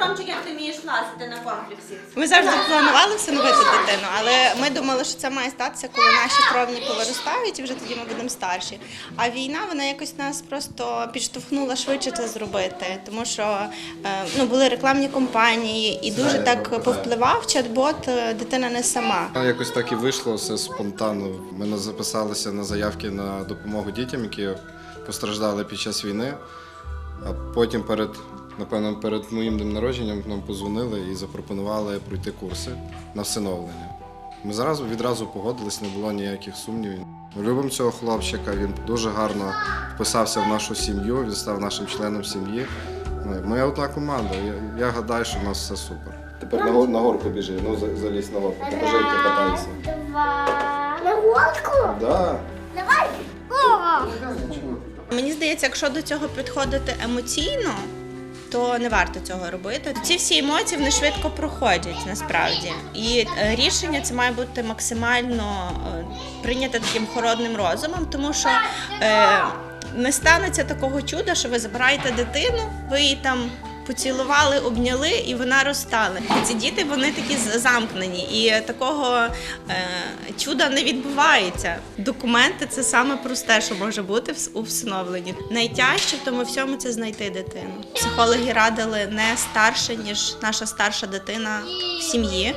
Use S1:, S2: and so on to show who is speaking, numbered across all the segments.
S1: Ромчик, як ти вмієш лазити на комплексі?
S2: Ми завжди планували всиновити дитину, але ми думали, що це має статися, коли наші кровні повиростають, і вже тоді ми будемо старші. А війна вона якось нас просто підштовхнула швидше це зробити, тому що е, ну були рекламні кампанії, і дуже так повпливав чат-бот е, дитина не сама.
S3: Якось так і вийшло все спонтанно. Ми записалися на заявки на допомогу дітям, які постраждали під час війни. А потім перед, напевно, перед моїм днем народженням нам позвонили і запропонували пройти курси на всиновлення. Ми зразу відразу погодились, не було ніяких сумнівів. Ми любимо цього хлопчика, він дуже гарно вписався в нашу сім'ю, він став нашим членом сім'ї. Ми одна команда. Я, я гадаю, що у нас все супер. Тепер на, на горку біжи, ну залізь на горку, покажи, як ти катаєшся.
S4: Два. На голку?
S3: Да.
S4: Давай. О!
S2: Мені здається, якщо до цього підходити емоційно, то не варто цього робити. Ці всі емоції вони швидко проходять насправді. І е, рішення це має бути максимально прийнято таким холодним розумом, тому що е, не станеться такого чуда, що ви забираєте дитину, ви її там. Поцілували, обняли, і вона розстала. Ці діти вони такі замкнені, і такого е, чуда не відбувається. Документи це саме просте, що може бути у всиновленні. Найтяжче в тому всьому це знайти дитину. Психологи радили не старше ніж наша старша дитина в сім'ї.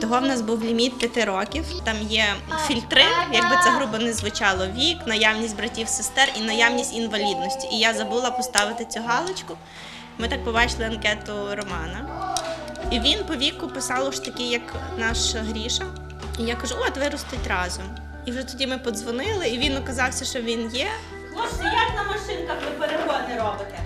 S2: Того в нас був ліміт 5 років. Там є фільтри, якби це грубо не звучало, вік, наявність братів, сестер і наявність інвалідності. І я забула поставити цю галочку. Ми так побачили анкету Романа. І він по віку писав ж такий, як наш Гріша. І я кажу, от виростуть разом. І вже тоді ми подзвонили, і він оказався, що він є.
S1: Хлопці, як на машинках ви перегони робите?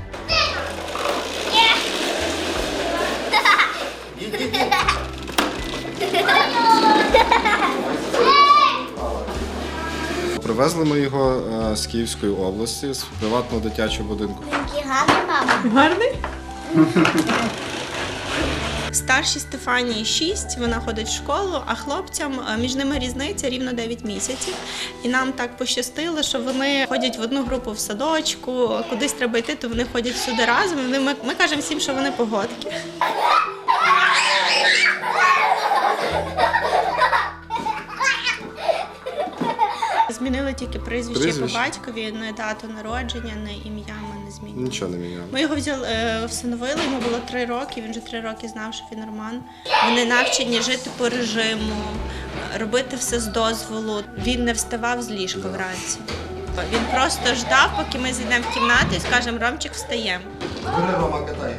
S3: Привезли ми його е, з Київської області, з приватного дитячого будинку.
S4: Який гарний мама.
S2: Гарний? Старшій Стефанії 6, вона ходить в школу, а хлопцям е, між ними різниця рівно 9 місяців. І нам так пощастило, що вони ходять в одну групу в садочку, кудись треба йти, то вони ходять всюди разом. Вони- Ми, ми кажемо всім, що вони погодки. Змінили тільки прізвище,
S3: Прізвище?
S2: по батькові, не дату народження, не ім'я ми не змінили.
S3: Нічого не міняли.
S2: Ми його взяли е, всиновили, йому було три роки. Він вже три роки знав, що він Роман. Вони навчені жити по режиму, робити все з дозволу. Він не вставав з ліжка вранці. Він просто ждав, поки ми зайдемо в кімнату і скажемо, Ромчик, встаємо.
S3: Бери Рома, катай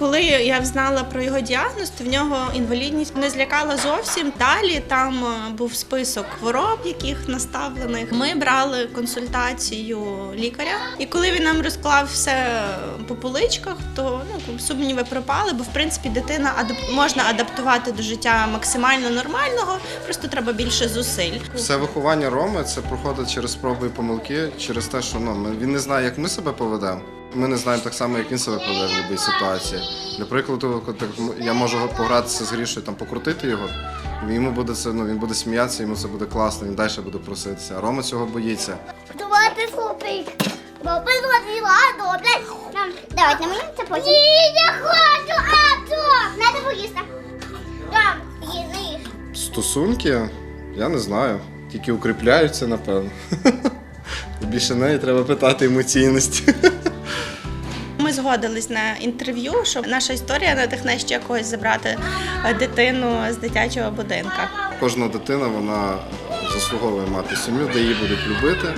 S2: Коли я знала про його діагноз, то в нього інвалідність не злякала зовсім. Далі там е, був список хвороб, яких наставлених. Ми брали консультацію лікаря, і коли він нам розклав все по поличках, то ну сумніви пропали, бо в принципі дитина можна адаптувати до життя максимально нормального, просто треба більше зусиль.
S3: Все виховання Роми це проходить через спроби і помилки, через те, що ну, він не знає, як ми себе поведемо. Ми не знаємо так само, як він себе поведе в будь-якій ситуації. Для прикладу, так я можу погратися з Грішою, там, покрутити його, йому буде це, ну, він буде сміятися, йому це буде класно, він далі буде проситися. А Рома цього боїться.
S4: Давайте слухай. Бо позвонила, добре. Давайте, на мені це потім. Ні, я хочу, а то. Надо поїсти. Там.
S3: Стосунки, я не знаю. Тільки укріпляються, напевно. Більше неї треба питати емоційності.
S2: Згодились на інтерв'ю, що наша історія надихне ще когось забрати е, дитину з дитячого будинка.
S3: Кожна дитина вона заслуговує мати сім'ю, де її будуть любити.